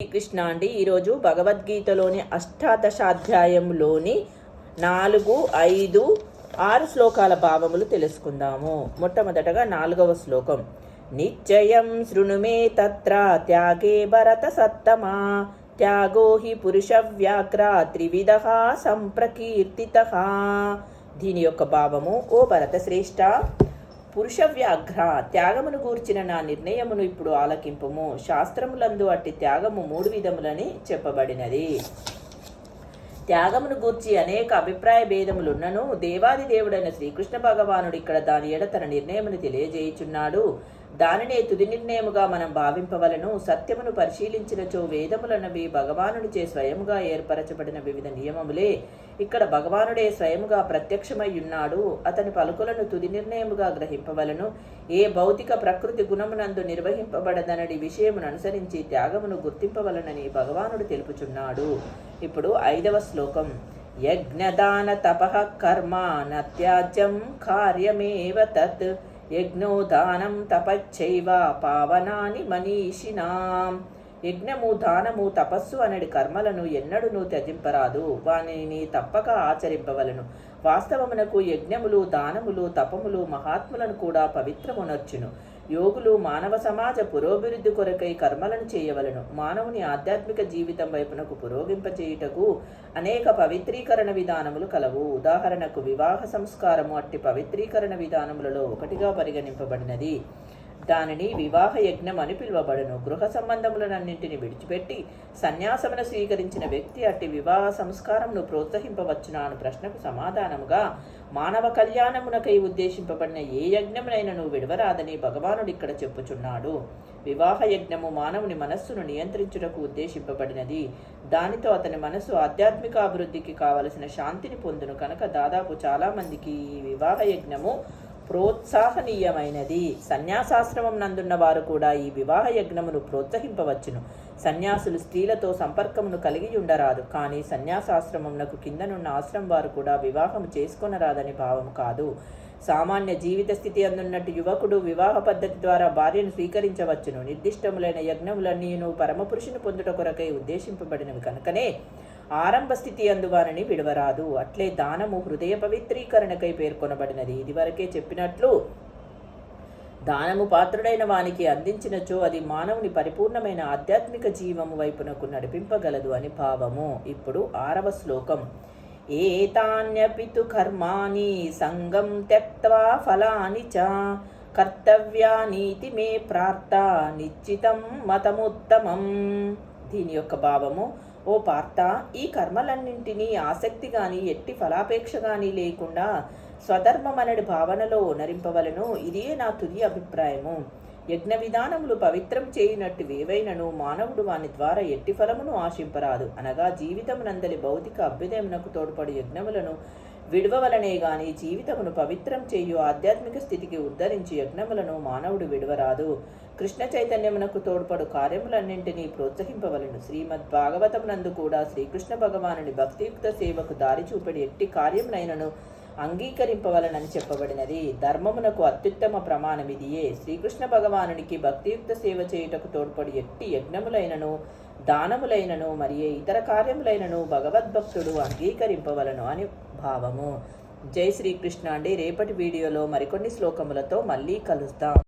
శ్రీకృష్ణ అండి. ఈరోజు భగవద్గీతలోని అష్టాదశాధ్యాయంలోని నాలుగు ఐదు ఆరు శ్లోకాల భావములు తెలుసుకుందాము. మొట్టమొదటగా నాలుగవ శ్లోకం. నిశ్చయం శృణుమే తత్ర త్యాగే భరత సత్తమా త్యాగో హి పురుష వ్యాఘ్ర త్రివిధ సంప్రకీర్తిత. దీని యొక్క భావము ఓ భరత శ్రేష్ఠ పురుష వ్యాఘ్ర త్యాగమును గూర్చిన నా నిర్ణయమును ఇప్పుడు ఆలకింపుము. శాస్త్రములందు అట్టి త్యాగము మూడు విధములని చెప్పబడినది. త్యాగమును గూర్చి అనేక అభిప్రాయ భేదములున్నను దేవాది దేవుడైన శ్రీకృష్ణ భగవానుడు ఇక్కడ దాని ఎడ తన నిర్ణయమును తెలియజేయుచున్నాడు. దానినే తుది నిర్ణయముగా మనం భావింపవలను సత్యమును పరిశీలించినచో వేదములనవి భగవానుడిచే స్వయముగా ఏర్పరచబడిన వివిధ నియమములే. ఇక్కడ భగవానుడే స్వయముగా ప్రత్యక్షమై ఉన్నాడు. అతని పలుకులను తుది నిర్ణయముగా గ్రహింపవలను. ఏ భౌతిక ప్రకృతి గుణమునందు నిర్వహింపబడదనడి విషయమును అనుసరించి త్యాగమును గుర్తింపవలనని భగవానుడు తెలుపుచున్నాడు. ఇప్పుడు ఐదవ శ్లోకం. యజ్ఞదాన తపః కర్మ నత్యాజ్యం కార్యమేవ తత్ యజ్ఞో దానం పావనాని మనీషినాం. యజ్ఞము దానము తపస్సు అనడి కర్మలను ఎన్నడూ త్యజింపరాదు. వానిని తప్పక ఆచరింపవలను. వాస్తవమునకు యజ్ఞములు దానములు తపములు మహాత్ములను కూడా పవిత్రమునర్చును. యోగులు మానవ సమాజ పురోభివృద్ధి కొరకై కర్మలను చేయవలను. మానవుని ఆధ్యాత్మిక జీవితం వైపునకు పురోగింపచేయుటకు అనేక పవిత్రీకరణ విధానములు కలవు. ఉదాహరణకు వివాహ సంస్కారము అట్టి పవిత్రీకరణ విధానములలో ఒకటిగా పరిగణింపబడినది. దానిని వివాహ యజ్ఞం అని పిలువబడును. గృహ సంబంధములనన్నింటిని విడిచిపెట్టి సన్యాసమును స్వీకరించిన వ్యక్తి అట్టి వివాహ సంస్కారమును ప్రోత్సహింపవచ్చునా అను ప్రశ్నకు సమాధానముగా మానవ కళ్యాణమునకై ఉద్దేశింపబడిన ఏ యజ్ఞమునైనను విడవరాదని భగవానుడు ఇక్కడ చెప్పుచున్నాడు. వివాహ యజ్ఞము మానవుని మనస్సును నియంత్రించుటకు ఉద్దేశింపబడినది. దానితో అతని మనస్సు ఆధ్యాత్మిక అభివృద్ధికి కావలసిన శాంతిని పొందును. కనుక దాదాపు చాలామందికి ఈ వివాహ యజ్ఞము ప్రోత్సాహనీయమైనది. సన్యాసాశ్రమం నందున్న వారు కూడా ఈ వివాహ యజ్ఞమును ప్రోత్సహింపవచ్చును. సన్యాసులు స్త్రీలతో సంపర్కమును కలిగి ఉండరాదు కానీ సన్యాసాశ్రమమునకు కిందనున్న ఆశ్రమం వారు కూడా వివాహము చేసుకొనరాదని భావం కాదు. సామాన్య జీవిత స్థితి అందున్నట్టు యువకుడు వివాహ పద్ధతి ద్వారా భార్యను స్వీకరించవచ్చును. నిర్దిష్టములైన యజ్ఞములన్నీను పరమపురుషుని పొందుట కొరకై ఉద్దేశింపబడినవి కనుకనే ఆరంభ స్థితి అందువారిని విడవరాదు. అట్లే దానము హృదయ పవిత్రీకరణకై పేర్కొనబడినది. ఇదివరకే చెప్పినట్లు దానము పాత్రుడైన వానికి అందించినచో అది మానవుని పరిపూర్ణమైన ఆధ్యాత్మిక జీవము వైపునకు నడిపింపగలదు అని భావము. ఇప్పుడు ఆరవ శ్లోకం. ఏతాన్యపితు కర్మాణి సంగం త్యక్వా ఫలాని చ కర్తవ్యానీతి మే ప్రార్థ నిశ్చితం మతముత్తమం. దీని యొక్క భావము ఓ పార్త ఈ కర్మలన్నింటినీ ఆసక్తి గాని ఎట్టి ఫలాపేక్ష గాని లేకుండా స్వధర్మమనడి భావనలో నరింపవలను ఇదే నా తుది అభిప్రాయము. యజ్ఞ విధానములు పవిత్రం చేయునట్టు వేవైనను మానవుడు వాని ద్వారా ఎట్టి ఫలమును ఆశింపరాదు. అనగా జీవితమునందలి భౌతిక అభ్యుదయమునకు తోడ్పడు యజ్ఞములను విడవలనే గాని జీవితమును పవిత్రం చేయు ఆధ్యాత్మిక స్థితికి ఉద్ధరించి యజ్ఞములను మానవుడు విడవరాదు. కృష్ణ చైతన్యమునకు తోడ్పడు కార్యములన్నింటినీ ప్రోత్సహింపవలను. శ్రీమద్ భాగవతమునందు కూడా శ్రీకృష్ణ భగవానుని భక్తియుక్త సేవకు దారి చూపడి ఎట్టి కార్యమునైనను అంగీకరింపవలనని చెప్పబడినది. ధర్మమునకు అత్యుత్తమ ప్రమాణమిదియే శ్రీకృష్ణ భగవానునికి భక్తియుక్త సేవ చేయుటకు తోడ్పడి ఎట్టి యజ్ఞములైనను దానములైనను మరియు ఇతర కార్యములైనను భగవద్భక్తుడు అంగీకరింపవలను అని భావము. జై శ్రీకృష్ణ అండి. రేపటి వీడియోలో మరికొన్ని శ్లోకములతో మళ్ళీ కలుస్తాం